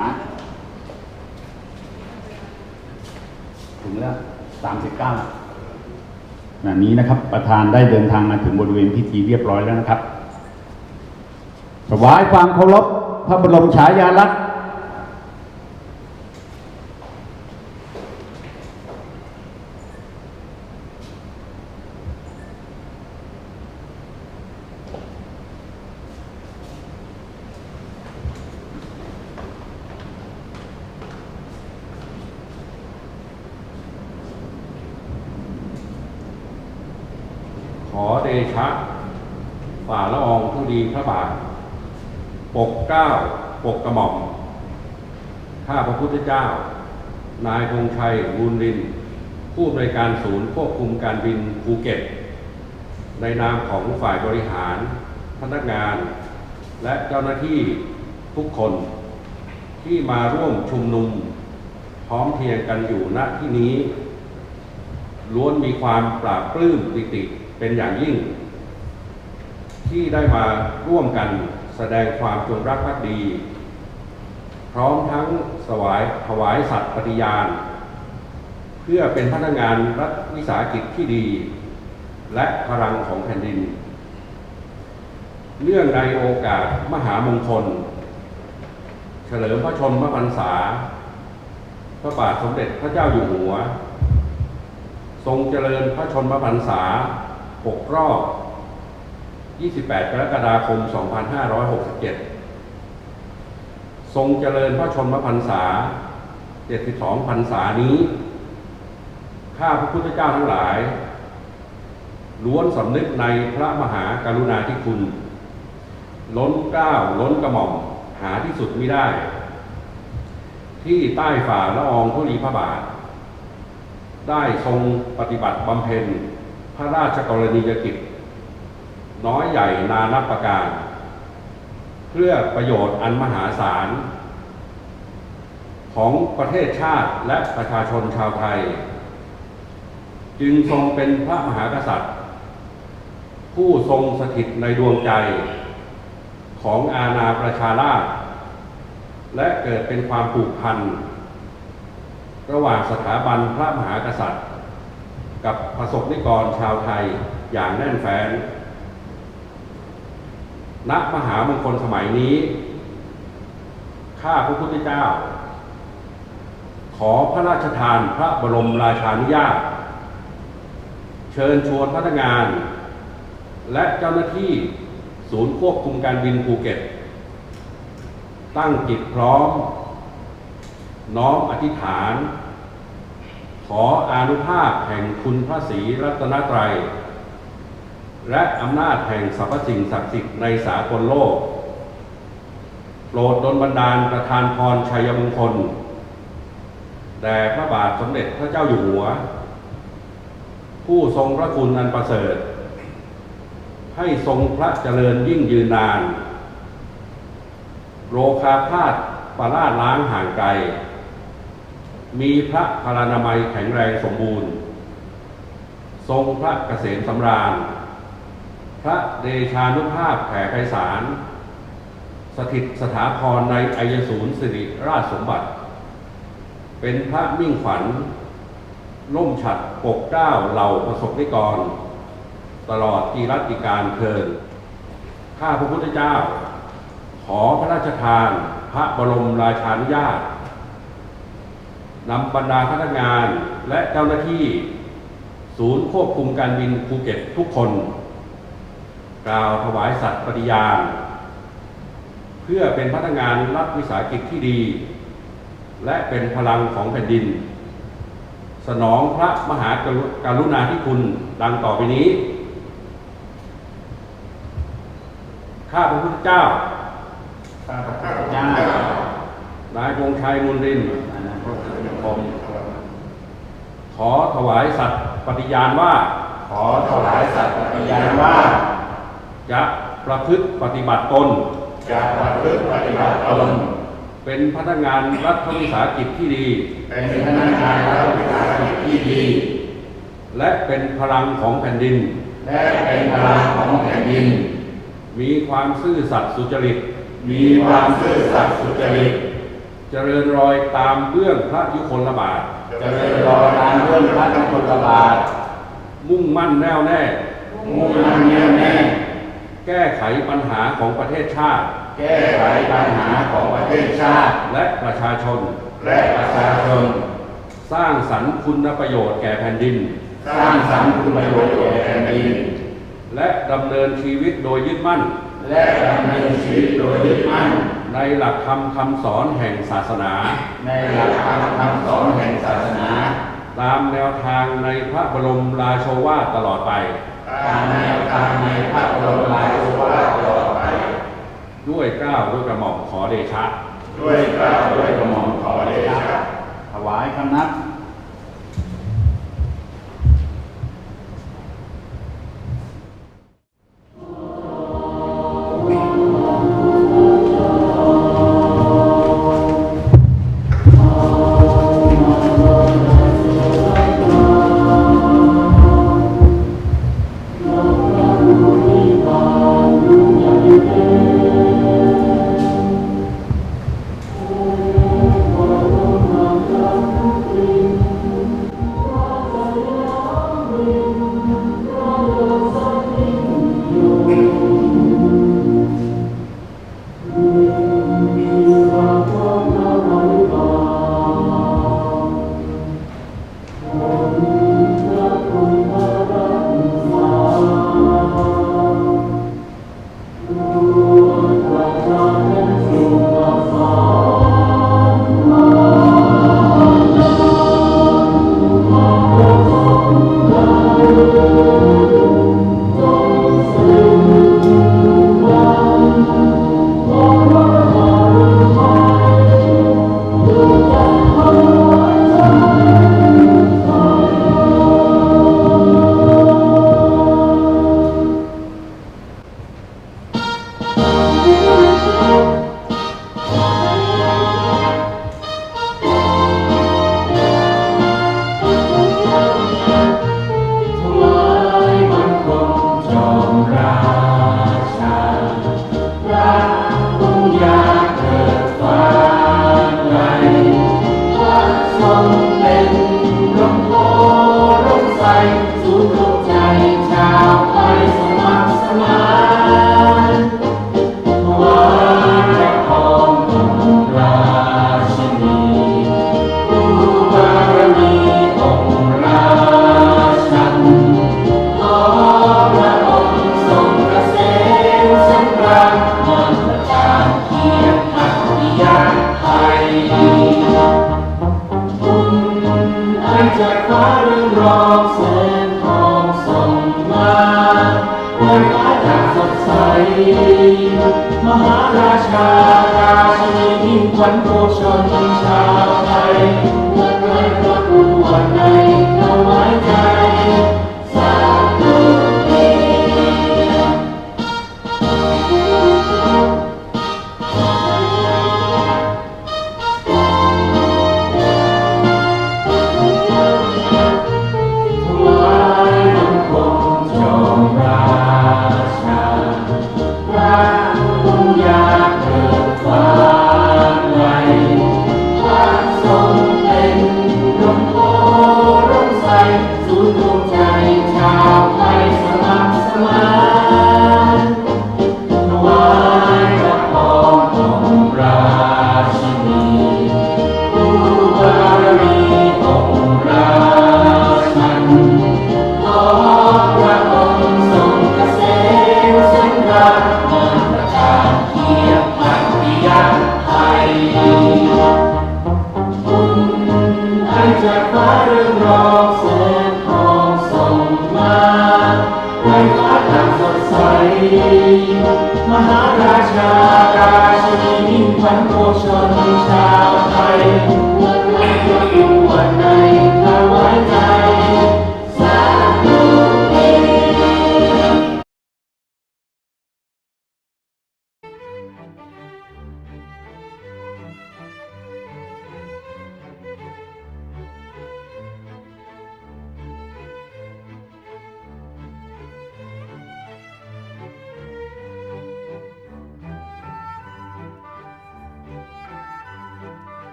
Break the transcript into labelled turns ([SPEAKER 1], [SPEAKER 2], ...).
[SPEAKER 1] มาถึงแล้วสามสิบเก้าขณะนี้นะครับ ประธานได้เดินทางมาถึงบริเวณพิธีเรียบร้อยแล้วนะครับถวายความเคารพพระบรมฉายาลักษณ์
[SPEAKER 2] ขอเดชะ ฝ่าละอองผู้ดีพระบาท ปกเก้า ปกกระหม่อม ข้าพระพุทธเจ้า นายธงชัยบุญริน ผู้อำนการศูนย์ควบคุมการบินภูเก็ต ในนามของฝ่ายบริหาร พนักงาน และเจ้าหน้าที่ทุกคนที่มาร่วมชุมนุม พร้อมเพียงกันอยู่ณที่นี้ล้วนมีความปราบปลื้มปิติ เป็นอย่างยิ่ง ที่ได้มาร่วมกันแสดงความจงรักภักดี พร้อมทั้งสวายถวายสัตย์ปฏิญาณ เพื่อเป็นพนักงานรัฐวิสาหกิจที่ดี และพลังของแผ่นดินเนื่องในโอกาสมหามงคล เฉลิมพระชนมพรรษา พระบาทสมเด็จพระเจ้าอยู่หัว ทรงเจริญพระชนมพรรษา 6 รอบ 28 กรกฎาคม 2567 ทรงเจริญพระชนมพรรษา 72 พรรษานี้ ข้าพระพุทธเจ้าทั้งหลาย ล้วนสำนึกในพระมหากรุณาธิคุณ ล้นเกล้าล้นกระหม่อมหาที่สุดไมิได้ ที่ใต้ฝ่าละอองธุลีพระบาท ได้ทรงปฏิบัติบำเพ็ญ พระราชกรณียกิจ น้อยใหญ่นานับประการ เพื่อประโยชน์อันมหาศาล ของประเทศชาติและประชาชนชาวไทย จึงทรงเป็นพระมหากษัตริย์ ผู้ทรงสถิตในดวงใจ ของอาณาประชาราษฎร์และเกิดเป็นความผูกพัน ระหว่างสถาบันพระมหากษัตริย์ กับประสบนิกรชาวไทยอย่างแน่นแฟ้นณมหามงคลสมัยนี้ ข้าพระพุทธเจ้า ขอพระราชทานพระบรมราชานุญาต เชิญชวนพนักงาน และเจ้าหน้าที่ศูนย์ควบคุมการบินภูเก็ต ตั้งจิตพร้อม น้อมอธิษฐาน ออานุภาพแห่งคุณพระศรีรัตนตรัย และอำนาจแห่งสรรพสิ่งศักดิ์สิทธิ์ในสากลโลก โปรดดลบันดาลประทานพรชัยมงคล แด่พระบาทสมเด็จพระเจ้าอยู่หัว ผู้ทรงพระคุณอันประเสริฐ ให้ทรงพระเจริญยิ่งยืนนานโรคาพาธปราดล้างห่างไกล มีพระพลานามัยแข็งแรงสมบูรณ์ ทรงพระเกษมสำราญ พระเดชานุภาพแผ่ไพศาล สถิตสถาพรในอายศูนย์สิริราชสมบัติ เป็นพระมิ่งขวัญล่มฉัดปกเก้าเหล่าประสบนิกร ตลอดกีรัติการเพลินข้าพระพุทธเจ้า ขอพระราชทาน พระบรมราชานุญาต นำบรรดาพนักงานและเจ้าหน้าที่ศูนย์ควบคุมการบินภูเก็ตทุกคน กล่าวถวายสัตย์ปฏิญาณ เพื่อเป็นพนักงานรัฐวิสาหกิจที่ดี และเป็นพลังของแผ่นดิน สนองพระมหากรุกรุณาธิคุณดังต่อไปนี้ ข้าพระพุทธเจ้า
[SPEAKER 1] ข้าพระพุทธเจ้านา
[SPEAKER 2] ยพงษ์ชัยมุนริน ทร์ผมขอถวายสัตย์ปฏิญาณว่า
[SPEAKER 3] ขอถวายสัตย์ปฏิญาณว่า
[SPEAKER 2] จะประพฤติปฏิบัติตน
[SPEAKER 3] จะประพฤติปฏิบัติตน
[SPEAKER 2] เป็นพนักงานรัฐวิสาหกิจที่ดี
[SPEAKER 3] เป็นพนักงานรัฐวิสาหกิจที่ดี
[SPEAKER 2] และเป็นพลังของแผ่นดิน
[SPEAKER 3] และเป็นพลังของแผ่นดิน
[SPEAKER 2] มีความซื่อสัตย์สุจริต
[SPEAKER 3] มีความซื่อสัตย์สุจริต
[SPEAKER 2] เจริญรอยตามเบื้องพระยุคลบาท
[SPEAKER 3] เจริญรอยตามเรื่องพระนครบาท
[SPEAKER 2] มุ่งมั่นแน่วแน่
[SPEAKER 3] มุ่งมั่นแน่วแน่
[SPEAKER 2] แก้ไขปัญหาของประเทศชาติ
[SPEAKER 3] แก้ไขปัญหาของประเทศชาติ
[SPEAKER 2] และประชาชน
[SPEAKER 3] และประชาชน
[SPEAKER 2] สร้างสรรค์คุณประโยชน์แก่แผ่นดิน
[SPEAKER 3] สร้างสรรค์คุณประโยชน์แก่แผ่นดิน
[SPEAKER 2] และดำเนินชีวิตโดยยึดมั่น
[SPEAKER 3] และดำเนินชีวิตโดยยึดมั่น
[SPEAKER 2] ในหลักธรรมคำสอนแห่งศาสนา
[SPEAKER 3] ในหลักธรรมคำสอนแห่งศาสนา
[SPEAKER 2] ตามแนวทางในพระบรมราโชวาทตลอดไป
[SPEAKER 3] ตามแนวทางในพระบรมราโชวาทตลอดไป
[SPEAKER 2] ด้วยเกล้าวด้วยกระหม่อมขอเดชะ
[SPEAKER 3] ด้วยเกล้าด้วยกระหม่อมขอเดชะ
[SPEAKER 1] ถวายคำนับ
[SPEAKER 3] นฟ้าจากสดใส มหาราชาราชินียิ่งขวัญโกชนชาวไทยเมื่อไกลพระผู้วันในเอาไว้ วัญโกชนชาวไทยเมื่อไกลพระผู้วันใน